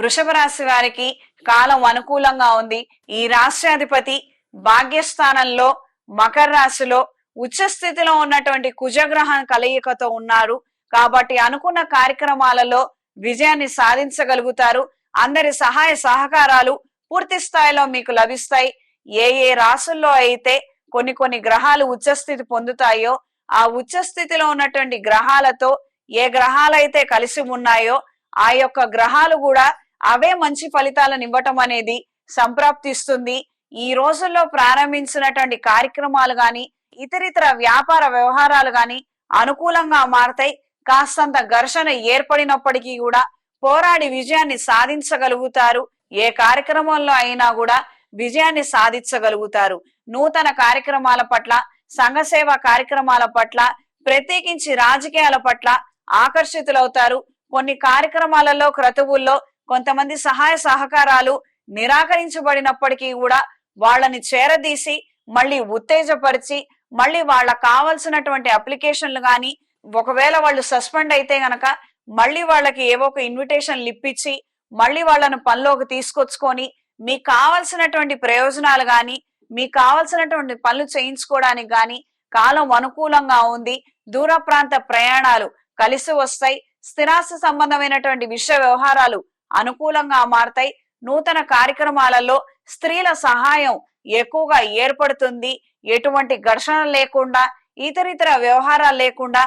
వృషభ రాశి వారికి కాలం అనుకూలంగా ఉంది. ఈ రాష్ట్రాధిపతి భాగ్యస్థానంలో మకర రాశిలో ఉచ్చ స్థితిలో ఉన్నటువంటి కుజగ్రహ కలయికతో ఉన్నారు. కాబట్టి అనుకున్న కార్యక్రమాలలో విజయాన్ని సాధించగలుగుతారు. అందరి సహాయ సహకారాలు పూర్తి స్థాయిలో మీకు లభిస్తాయి. ఏ ఏ రాసుల్లో అయితే కొన్ని కొన్ని గ్రహాలు ఉచ్చస్థితి పొందుతాయో ఆ ఉచ్చస్థితిలో ఉన్నటువంటి గ్రహాలతో ఏ గ్రహాలైతే కలిసి ఉన్నాయో ఆ యొక్క గ్రహాలు కూడా అవే మంచి ఫలితాలను ఇవ్వటం అనేది సంప్రాప్తిస్తుంది. ఈ రోజుల్లో ప్రారంభించినటువంటి కార్యక్రమాలు గాని ఇతరితర వ్యాపార వ్యవహారాలు గాని అనుకూలంగా మారతాయి. కాస్తంత ఘర్షణ ఏర్పడినప్పటికీ కూడా పోరాడి విజయాన్ని సాధించగలుగుతారు. ఏ కార్యక్రమంలో అయినా కూడా విజయాన్ని సాధించగలుగుతారు. నూతన కార్యక్రమాల పట్ల సంఘసేవ కార్యక్రమాల పట్ల ప్రత్యేకించి రాజకీయాల పట్ల ఆకర్షితులవుతారు. కొన్ని కార్యక్రమాలలో క్రతువుల్లో కొంతమంది సహాయ సహకారాలు నిరాకరించబడినప్పటికీ కూడా వాళ్ళని చేరదీసి మళ్ళీ ఉత్తేజపరిచి మళ్ళీ వాళ్ళ కావాల్సినటువంటి అప్లికేషన్లు కానీ ఒకవేళ వాళ్ళు సస్పెండ్ అయితే గనక మళ్ళీ వాళ్ళకి ఏవో ఒక ఇన్విటేషన్లు ఇప్పించి మళ్ళీ వాళ్ళను పనిలోకి తీసుకొచ్చుకొని మీకు కావలసినటువంటి ప్రయోజనాలు కానీ మీకు కావలసినటువంటి పనులు చేయించుకోవడానికి కానీ కాలం అనుకూలంగా ఉంది దూర ప్రాంత ప్రయాణాలు కలిసి వస్తాయి స్థిరాస్తి సంబంధమైనటువంటి విషయ వ్యవహారాలు అనుకూలంగా మారతాయి. నూతన కార్యక్రమాలలో స్త్రీల సహాయం ఎక్కువగా ఏర్పడుతుంది. ఎటువంటి ఘర్షణ లేకుండా ఇతరితర వ్యవహారాలు లేకుండా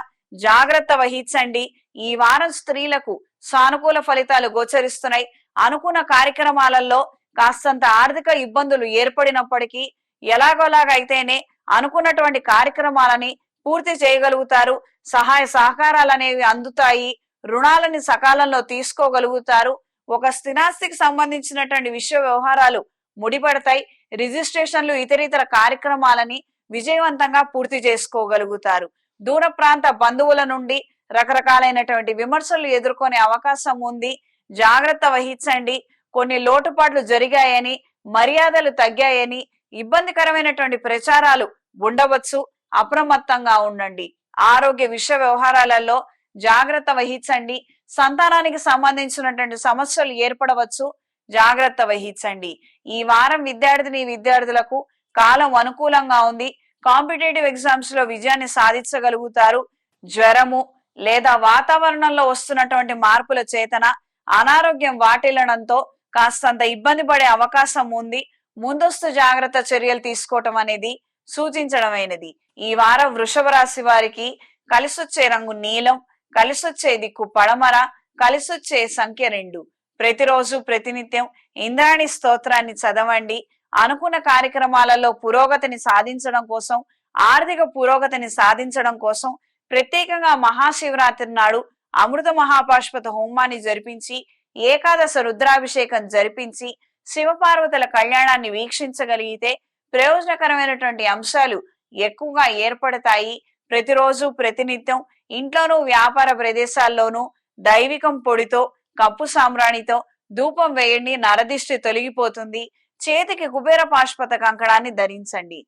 జాగ్రత్త వహించండి. ఈ వారం స్త్రీలకు సానుకూల ఫలితాలు గోచరిస్తున్నాయి. అనుకున్న కార్యక్రమాలలో కాస్తంత ఆర్థిక ఇబ్బందులు ఏర్పడినప్పటికీ ఎలాగోలాగైతేనే అనుకున్నటువంటి కార్యక్రమాలని పూర్తి చేయగలుగుతారు. సహాయ సహకారాలు అనేవి అందుతాయి. రుణాలని సకాలంలో తీసుకోగలుగుతారు. ఒక స్థిరాస్తికి సంబంధించినటువంటి విషయ వ్యవహారాలు ముడిపడతాయి. రిజిస్ట్రేషన్లు ఇతరితర కార్యక్రమాలని విజయవంతంగా పూర్తి చేసుకోగలుగుతారు. దూర ప్రాంత బంధువుల నుండి రకరకాలైనటువంటి విమర్శలు ఎదుర్కొనే అవకాశం ఉంది. జాగ్రత్త వహించండి. కొన్ని లోటుపాట్లు జరిగాయని మర్యాదలు తగ్గాయని ఇబ్బందికరమైనటువంటి ప్రచారాలు ఉండవచ్చు. అప్రమత్తంగా ఉండండి. ఆరోగ్య విషయ వ్యవహారాలలో జాగ్రత్త వహించండి. సంతానానికి సంబంధించినటువంటి సమస్యలు ఏర్పడవచ్చు. జాగ్రత్త వహించండి. ఈ వారం విద్యార్థిని విద్యార్థులకు కాలం అనుకూలంగా ఉంది. కాంపిటేటివ్ ఎగ్జామ్స్లో విజయాన్ని సాధించగలుగుతారు. జ్వరము లేదా వాతావరణంలో వస్తున్నటువంటి మార్పుల చేతన అనారోగ్యం వాటిల్లడంతో కాస్తంత ఇబ్బంది పడే అవకాశం ఉంది. ముందస్తు జాగ్రత్త చర్యలు తీసుకోవటం అనేది సూచించడమైనది. ఈ వారం వృషభ రాశి వారికి కలిసొచ్చే రంగు నీలం కలిసొచ్చే దిక్కు పడమర కలిసొచ్చే సంఖ్య రెండు. ప్రతిరోజు ప్రతినిత్యం ఇంద్రాణి స్తోత్రాన్ని చదవండి. అనుకున్న కార్యక్రమాలలో పురోగతిని సాధించడం కోసం ఆర్థిక పురోగతిని సాధించడం కోసం ప్రత్యేకంగా మహాశివరాత్రి నాడు అమృత మహాపాష్పత హోమాన్ని జరిపించి ఏకాదశ రుద్రాభిషేకం జరిపించి శివపార్వతుల కళ్యాణాన్ని వీక్షించగలిగితే ప్రయోజనకరమైనటువంటి అంశాలు ఎక్కువగా ఏర్పడతాయి. ప్రతిరోజు ప్రతినిత్యం ఇంట్లోనూ వ్యాపార ప్రదేశాల్లోనూ దైవికం పొడితో కప్పు సామ్రాణితో ధూపం వేయండి నరదిష్టి తొలగిపోతుంది. చేతికి కుబేర పాష్పత కంకణాన్ని ధరించండి.